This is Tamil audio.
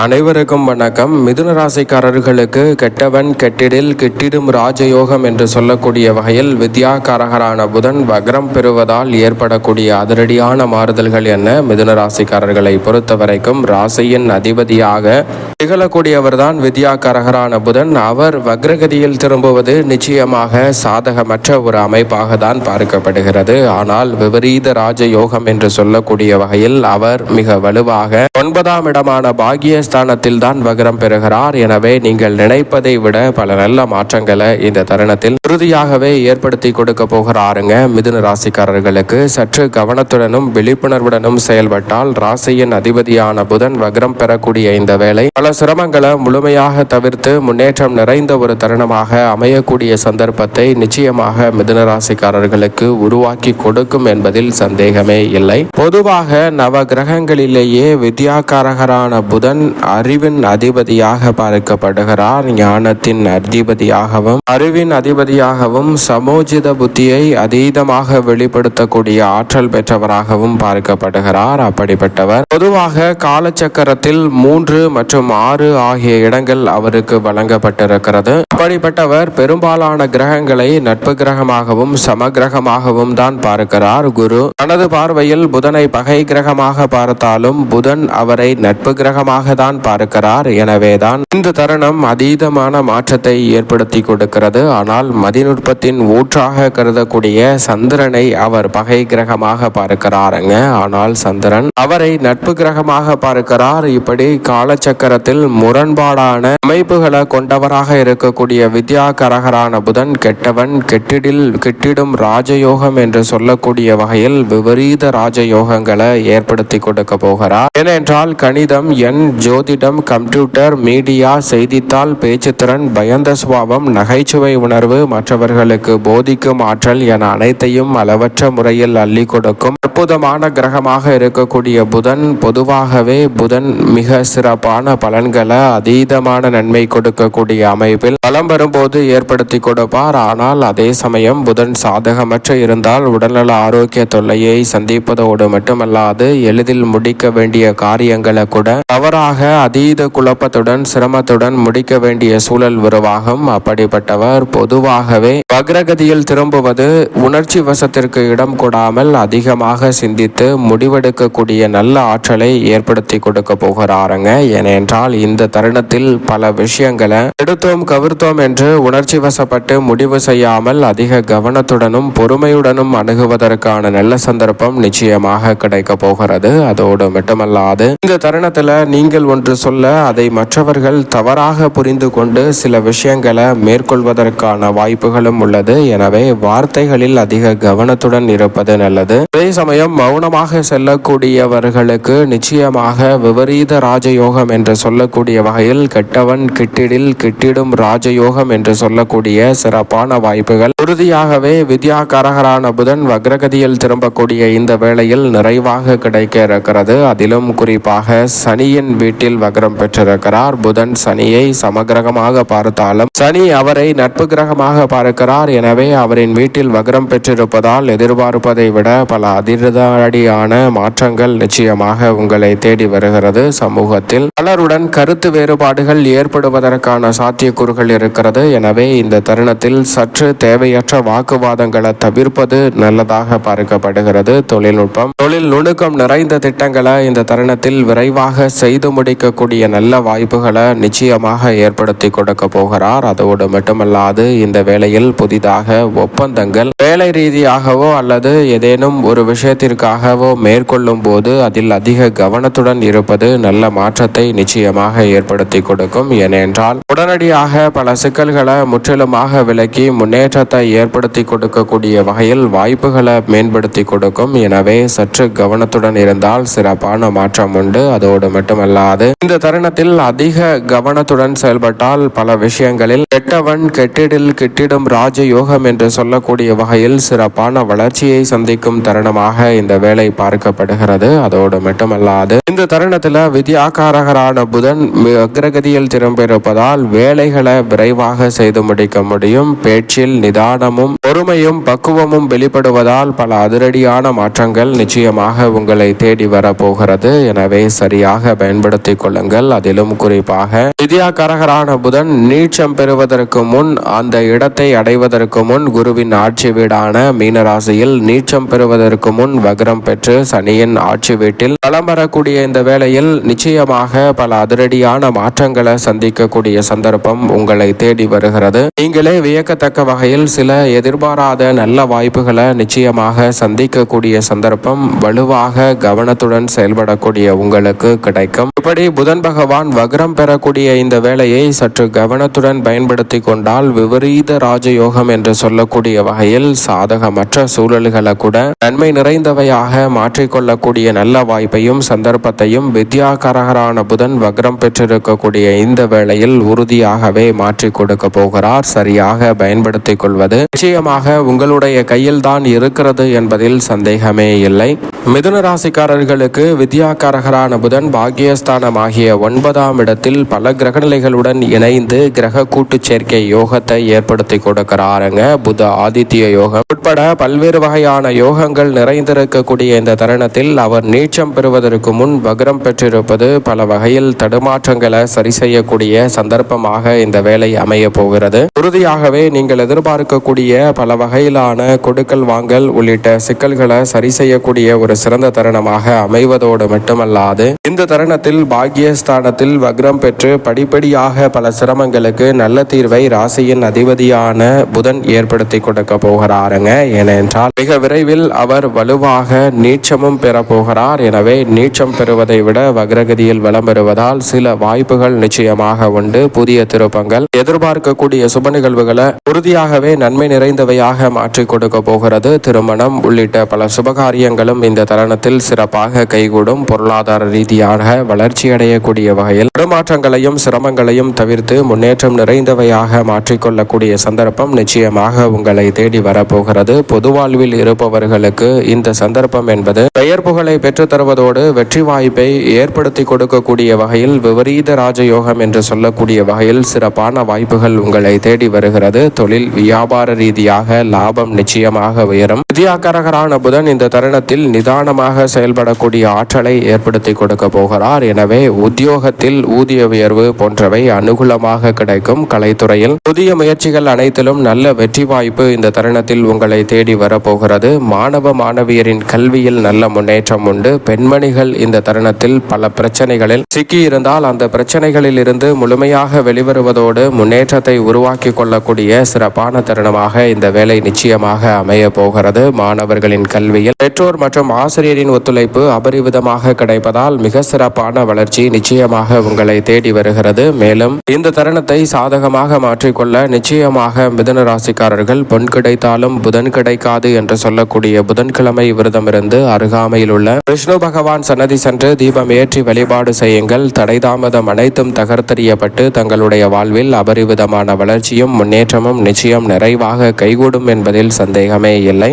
அனைவருக்கும் வணக்கம். மிதுன ராசிக்காரர்களுக்கு கெட்டவன் கெட்டிடில் கிட்டிடும் ராஜயோகம் என்று சொல்லக்கூடிய வகையில் வித்யாகாரகரான புதன் வக்ரம் பெறுவதால் ஏற்படக்கூடிய அதிரடியான மாறுதல்கள் என்ன? மிதுன ராசிக்காரர்களை பொறுத்த வரைக்கும் ராசியின் அதிபதியாக திகழக்கூடியவர்தான் வித்யாகாரகரான புதன். அவர் வக்ரகதியில் திரும்புவது நிச்சயமாக சாதகமற்ற ஒரு அமைப்பாக தான் பார்க்கப்படுகிறது. ஆனால் விபரீத ராஜயோகம் என்று சொல்லக்கூடிய வகையில் அவர் மிக வலுவாக ஒன்பதாம் இடமான பாகிய ஸ்தானத்தில் தான் வக்ரம் பெறுகிறார். எனவே நீங்கள் நினைப்பதை விட பல நல்ல மாற்றங்களை இந்த தருணத்தில் உறுதியாகவே ஏற்படுத்தி கொடுக்க போகிறாருங்க. மிதுன ராசிக்காரர்களுக்கு சற்று கவனத்துடனும் விழிப்புணர்வுடனும் செயல்பட்டால் ராசியின் அதிபதியான புதன் வக்ரம் பெறக்கூடிய இந்த வேலை பல சிரமங்களை முழுமையாக தவிர்த்து முன்னேற்றம் நிறைந்த ஒரு தருணமாக அமையக்கூடிய சந்தர்ப்பத்தை நிச்சயமாக மிதுன ராசிக்காரர்களுக்கு உருவாக்கி கொடுக்கும் என்பதில் சந்தேகமே இல்லை. பொதுவாக நவ கிரகங்களிலேயே வித்யாகாரகரான புதன் அறிவின் அதிபதியாக பார்க்கப்படுகிறார் ஞானத்தின் அதிபதியாகவும் அறிவின் அதிபதியாகவும் சமோஜித புத்தியை அதீதமாக வெளிப்படுத்தக்கூடிய ஆற்றல் பெற்றவராகவும் பார்க்கப்படுகிறார். அப்படிப்பட்டவர் பொதுவாக காலச்சக்கரத்தில் மூன்று மற்றும் ஆறு ஆகிய இடங்கள் அவருக்கு வழங்கப்பட்டிருக்கிறது. அப்படிப்பட்டவர் பெரும்பாலான கிரகங்களை நட்பு கிரகமாகவும் சமகிரகமாகவும் தான் பார்க்கிறார். குரு தனது பார்வையில் புதனை பகை கிரகமாக பார்த்தாலும் புதன் அவரை நட்பு கிரகமாக தான் பார்க்கிறார். எனவேதான் இந்த தருணம் அதீதமான மாற்றத்தை ஏற்படுத்தி கொடுக்கிறது. ஆனால் மதிநுட்பத்தின் ஊற்றாக கருதக்கூடிய சந்திரனை அவர் பகை கிரகமாக பார்க்கிறாருங்க. ஆனால் சந்திரன் அவரை நட்பு கிரகமாக பார்க்கிறார். இப்படி காலச்சக்கரத்தில் முரண்பாடான அமைப்புகளை கொண்டவராக இருக்கக்கூடிய வித்யா கரகரான புதன் கெட்டவன் கெட்டிடில் கெட்டிடும் ராஜயோகம் என்று சொல்லக்கூடிய வகையில் விபரீத ராஜயோகங்களை ஏற்படுத்தி கொடுக்க போகிறார். ஏனென்றால் கணிதம் எண் ஜோதிடம் கம்ப்யூட்டர் மீடியா செய்தித்தாள் பேச்சுத்திறன் பயந்த சுபாவம் நகைச்சுவை உணர்வு மற்றவர்களுக்கு போதிக்கும் ஆற்றல் என அனைத்தையும் அளவற்ற முறையில் அள்ளி கொடுக்கும். அற்புதமான கிரகமாக இருக்கக்கூடிய புதன் பொதுவாகவே புதன் மிக சிறப்பான பலன்களை அதீதமான நன்மை கொடுக்கக்கூடிய அமைப்பில் பலம் வரும்போது ஏற்படுத்தி கொடுப்பார். ஆனால் அதே சமயம் புதன் சாதகமற்ற இருந்தால் உடல்நல ஆரோக்கிய தொல்லையை சந்திப்பதோடு மட்டுமல்லாது எளிதில் முடிக்க வேண்டிய காரியங்களை கூட தவறாக அதீத குழப்பத்துடன் சிரமத்துடன் முடிக்க வேண்டிய சூழல் உருவாகும். அப்படிப்பட்டவர் பொதுவாகவே வக்ரகதியில் திரும்புவது உணர்ச்சி வசத்திற்கு இடம் கொடாமல் அதிகமாக சிந்தித்து முடிவெடுக்கக்கூடிய நல்ல ஆற்றலை ஏற்படுத்தி கொடுக்க போகிறாருங்க. ஏனென்றால் இந்த தருணத்தில் பல விஷயங்களை எடுத்தோம் கவிர்த்தோம் என்று உணர்ச்சி வசப்பட்டு முடிவு செய்யாமல் அதிக கவனத்துடனும் பொறுமையுடனும் அணுகுவதற்கான நல்ல சந்தர்ப்பம் நிச்சயமாக கிடைக்க போகிறது. அதோடு மட்டுமல்லாது இந்த தருணத்துல நீங்கள் ஒன்று சொல்ல அதை மற்றவர்கள் தவறாக புரிந்து கொண்டு சில விஷயங்களை மேற்கொள்வதற்கான வாய்ப்புகளும் உள்ளது. எனவே வார்த்தைகளில் அதிக கவனத்துடன் இருப்பது நல்லது. அதே சமயம் மௌனமாக செல்லக்கூடியவர்களுக்கு நிச்சயமாக விபரீத ராஜயோகம் என்று சொல்லக்கூடிய வகையில் கெட்டவன் கிட்டிடில் கிட்டிடும் ராஜயோகம் என்று சொல்லக்கூடிய சிறப்பான வாய்ப்புகள். உறுதியாகவே வித்யாகாரகரான புதன் வக்ரகதியில் திரும்பக்கூடிய இந்த வேளையில் நிறைவாக கிடைக்க இருக்கிறது. அதிலும் குறிப்பாக சனியின் வீடு வீட்டில் வக்ரம் பெற்றிருக்கிறார். புதன் சனியை சமகிரகமாக பார்த்தாலும் சனி அவரை நட்பு கிரகமாக பார்க்கிறார். எனவே அவரின் வீட்டில் வக்ரம் பெற்றிருப்பதால் எதிர்பார்ப்பதை விட பல அதிரடியான மாற்றங்கள் நிச்சயமாக உங்களை தேடி வருகிறது. சமூகத்தில் பலருடன் கருத்து வேறுபாடுகள் ஏற்படுவதற்கான சாத்தியக்கூறுகள் இருக்கிறது. எனவே இந்த தருணத்தில் சற்று தேவையற்ற வாக்குவாதங்களை தவிர்ப்பது நல்லதாக பார்க்கப்படுகிறது. தொழில்நுட்பம் தொழில் நுணுக்கம் நிறைந்த திட்டங்களை இந்த தருணத்தில் விரைவாக செய்து முடிக்கக்கூடிய நல்ல வாய்ப்புகளை நிச்சயமாக ஏற்படுத்தி கொடுக்க போகிறார். அதோடு மட்டுமல்லாது இந்த வேளையில் புதிதாக ஒப்பந்தங்கள் வேலை ரீதியாகவோ அல்லது ஏதேனும் ஒரு விஷயத்திற்காகவோ மேற்கொள்ளும் போது அதில் அதிக கவனத்துடன் இருப்பது நல்ல மாற்றத்தை நிச்சயமாக ஏற்படுத்தி கொடுக்கும். ஏனென்றால் உடனடியாக பல சிக்கல்களை முற்றிலுமாக விலக்கி முன்னேற்றத்தை ஏற்படுத்தி கொடுக்கக்கூடிய வகையில் வாய்ப்புகளை மேம்படுத்தி கொடுக்கும். எனவே சற்று கவனத்துடன் இருந்தால் சிறப்பான மாற்றம் உண்டு. அதோடு மட்டுமல்லாது இந்த தருணத்தில் அதிக கவனத்துடன் செயல்பட்டால் பல விஷயங்களில் கெட்டவன் கெட்டிடில் கிட்டிடும் ராஜயோகம் என்று சொல்லக்கூடிய வகையில் சிறப்பான வளர்ச்சியை சந்திக்கும் தருணமாக இந்த வேலை பார்க்கப்படுகிறது. அதோடு மட்டுமல்லாது இந்த தருணத்தில் வித்யாகாரகரான புதன் அக்ரகதியில் திரும்பியிருப்பதால் வேலைகளை விரைவாக செய்து முடிக்க முடியும். பேச்சில் நிதானமும் பொறுமையும் பக்குவமும் வெளிப்படுவதால் பல அதிரடியான மாற்றங்கள் நிச்சயமாக உங்களை தேடி வரப்போகிறது. எனவே சரியாக பயன்படுத்திக் கொள்ளுங்கள். அதிலும் குறிப்பாக வித்யாகாரகரான புதன் நீச்சம் பெறுவதற்கு முன் அந்த இடத்தை அடைவதற்கு முன் குருவின் ஆட்சி வீடான மீனராசியில் நீச்சம் பெறுவதற்கு முன் வக்ரம் பெற்று சனியின் ஆட்சி வீட்டில் பலம் வரக்கூடிய இந்த வேளையில் நிச்சயமாக பல அதிரடியான மாற்றங்களை சந்திக்கக்கூடிய சந்தர்ப்பம் உங்களை தேடி வருகிறது. நீங்களே வியக்கத்தக்க வகையில் சில எதிர்பாராத நல்ல வாய்ப்புகளை நிச்சயமாக சந்திக்கக்கூடிய சந்தர்ப்பம் வலுவாக கவனத்துடன் செயல்படக்கூடிய உங்களுக்கு கிடைக்கும். இப்படி புதன் பகவான் வக்ரம் பெறக்கூடிய இந்த வேலையை சற்று கவனத்துடன் பயன்படுத்தி கொண்டால் விபரீத ராஜயோகம் என்று சொல்லக்கூடிய வகையில் சாதகமற்ற சூழல்களை கூட நன்மை நிறைந்தவையாக மாற்றிக்கொள்ளக்கூடிய நல்ல வாய்ப்பையும் சந்தர்ப்பத்தையும் வித்யாகரகரான புதன் வக்ரம் பெற்றிருக்கக்கூடிய இந்த வேளையில் உறுதியாகவே மாற்றி கொடுக்க போகிறார். சரியாக பயன்படுத்திக் கொள்வது நிச்சயமாக உங்களுடைய கையில் தான் இருக்கிறது என்பதில் சந்தேகமே இல்லை. மிதுன ராசிக்காரர்களுக்கு வித்யாகாரகரான புதன் பாகியஸ்தானம் ஆகிய ஒன்பதாம் இடத்தில் பல கிரகநிலைகளுடன் இணைந்து கிரக கூட்டு சேர்க்கை யோகத்தை ஏற்படுத்தி கொடுக்கிறாருங்க. புத ஆதித்ய யோகம். உட்பட பல்வேறு வகையான யோகங்கள் நிறைந்திருக்கக்கூடிய இந்த தருணத்தில் அவர் நீச்சம் பெறுவதற்கு முன் வக்ரம் பெற்றிருப்பது பல வகையில் தடுமாற்றங்களை சரி செய்யக்கூடிய சந்தர்ப்பமாக இந்த வேலை அமைய போகிறது. உறுதியாகவே நீங்கள் எதிர்பார்க்கக்கூடிய பல வகையிலான கொடுக்கல் வாங்கல் உள்ளிட்ட சிக்கல்களை சரி செய்யக்கூடிய ஒரு சிறந்த தருணமாக அமைவதோடு மட்டுமல்லாது இந்த தருணத்தில் பாக்கியஸ்தானத்தில் வக்ரம் பெற்று படிப்படியாக பல சிரமங்களுக்கு நல்ல தீர்வை ராசியின் அதிபதியான புதன் ஏற்படுத்தி கொடுக்க போகிறாருங்க. ஏனென்றால் மிக விரைவில் அவர் வலுவாக நீச்சமும் பெற போகிறார் எனவே நீச்சம் பெறுவதை விட வக்ரகதியில் வலம் பெறுவதால் சில வாய்ப்புகள் நிச்சயமாக உண்டு. புதிய திருப்பங்கள் எதிர்பார்க்கக்கூடிய சுப நிகழ்வுகளை உறுதியாகவே நன்மை நிறைந்தவையாக மாற்றி கொடுக்க போகிறது. திருமணம் உள்ளிட்ட பல சுபகாரியங்களும் இந்த தருணத்தில் சிறப்பாக கைகூடும். பொருளாதார ரீதியாக வளர்ச்சி அடையக்கூடிய வகையில் பெருமாற்றங்களையும் சிரமங்களையும் தவிர்த்து முன்னேற்றம் நிறைந்தவையாக மாற்றிக்கொள்ளக்கூடிய சந்தர்ப்பம் நிச்சயமாக உங்களை தேடி வரப்போகிறது. பொது வாழ்வில் இருப்பவர்களுக்கு இந்த சந்தர்ப்பம் என்பது பெயர் புகழை பெற்றுத் தருவதோடு வெற்றி வாய்ப்பை ஏற்படுத்தி கொடுக்கக்கூடிய வகையில் விபரீத ராஜயோகம் என்று சொல்லக்கூடிய வகையில் சிறப்பான வாய்ப்புகள் உங்களை தேடி வருகிறது. தொழில் வியாபார ரீதியாக லாபம் நிச்சயமாக உயரும். வித்யாகரகரான புதன் இந்த தருணத்தில் நிதானமாக செயல்படக்கூடிய ஆற்றலை ஏற்படுத்தி கொடுக்க போகிறார். எனவே உத்தியோகத்தில் ஊதிய உயர்வு போன்றவை அனுகூலமாக கிடைக்கும் கலைத்துறையில். புதிய முயற்சிகள் அனைத்திலும் நல்ல வெற்றி வாய்ப்பு இந்த தருணத்தில் உங்களை தேடி வரப்போகிறது. மாணவ மாணவியரின் கல்வியில் நல்ல முன்னேற்றம் உண்டு. பெண்மணிகள் இந்த தருணத்தில் பல பிரச்சனைகளில் சிக்கியிருந்தால் அந்த பிரச்சனைகளில் இருந்து முழுமையாக வெளிவருவதோடு முன்னேற்றத்தை உருவாக்கி கொள்ளக்கூடிய சிறப்பான தருணமாக இந்த வேலை நிச்சயமாக அமைய போகிறது. மாணவர்களின் கல்வியில் பெற்றோர் மற்றும் ஆசிரியரின் ஒத்துழைப்பு அபரிவிதமாக கிடைப்பதால் மிக சிறப்பான வளர்ச்சி நிச்சயமாக உங்களை தேடி வருகிறது. மேலும் இந்த தருணத்தை சாதகமாக மாற்றிக்கொள்ள நிச்சயமாக மிதுன ராசிக்காரர்கள் பொன் கிடைத்தாலும் புதன் கிடைக்காது என்று சொல்லக்கூடிய புதன்கிழமை விரதமிருந்து அருகாமையில் உள்ள விஷ்ணு பகவான் சன்னதி சென்று தீபம் ஏற்றி வழிபாடு செய்யுங்கள். தடை தாமதம் அனைத்தும் தகர்த்தறியப்பட்டு தங்களுடைய வாழ்வில் அபரிவிதமான வளர்ச்சியும் முன்னேற்றமும் நிச்சயம் நிறைவாக கைகூடும் என்பதில் சந்தேகமே இல்லை.